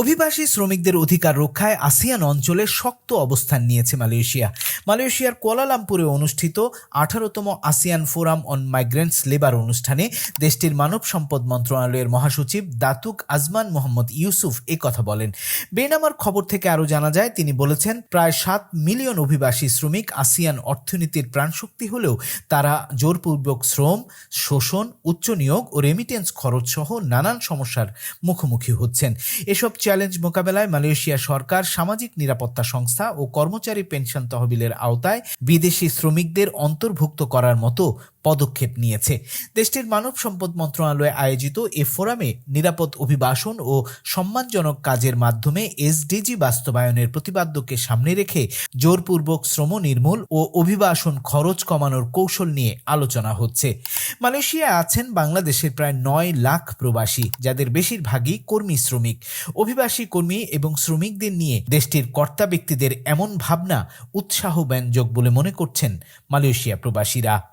অভিবাসী শ্রমিকদের অধিকার রক্ষায় আসিয়ান অঞ্চলে শক্ত অবস্থান নিয়েছে মালয়েশিয়া। মালয়েশিয়ার কুয়ালালামপুরে অনুষ্ঠিত আঠারোতম ASEAN forum on migrants labour অনুষ্ঠানে দেশটির মানব সম্পদ মন্ত্রণালয়ের মহাসচিব দাতুক আজমান মোহাম্মদ ইউসুফ এ কথা বলেন। বেনামার খবর থেকে আরও জানা যায়, তিনি বলেছেন, প্রায় সাত মিলিয়ন অভিবাসী শ্রমিক আসিয়ান অর্থনীতির প্রাণশক্তি হলেও তারা জোরপূর্বক শ্রম, শোষণ, উচ্চ নিয়োগ ও রেমিটেন্স খরচ সহ নানান সমস্যার মুখোমুখি হচ্ছেন। এসব চ্যালেঞ্জ মোকাবেলায় মালয়েশিয়া সরকার, সামাজিক নিরাপত্তা সংস্থা ও কর্মচারী পেনশন তহবিলের আওতায় বিদেশি শ্রমিকদের অন্তর্ভুক্ত করার মতো পদক্ষেপ নিয়েছে। দেশটির মানব সম্পদ মন্ত্রণালয়ে আয়োজিত এ ফোরামে নিরাপদ অভিবাসন ও সম্মানজনক কাজের মাধ্যমে এসডিজি বাস্তবায়নের প্রতিপাদ্যকে সামনে রেখে জোরপূর্বক শ্রম নির্মূল ও অভিবাসন খরচ কমানোর কৌশল নিয়ে আলোচনা হচ্ছে। মালয়েশিয়ায় আছেন বাংলাদেশের প্রায় নয় লাখ প্রবাসী, যাদের বেশিরভাগই কর্মী শ্রমিক। অভিবাসী কর্মী এবং শ্রমিকদের নিয়ে দেশটির কর্তা ব্যক্তিদের এমন ভাবনা, উৎসাহ, ব্যঞ্জক বলে মনে করছেন মালয়েশিয়া প্রবাসীরা।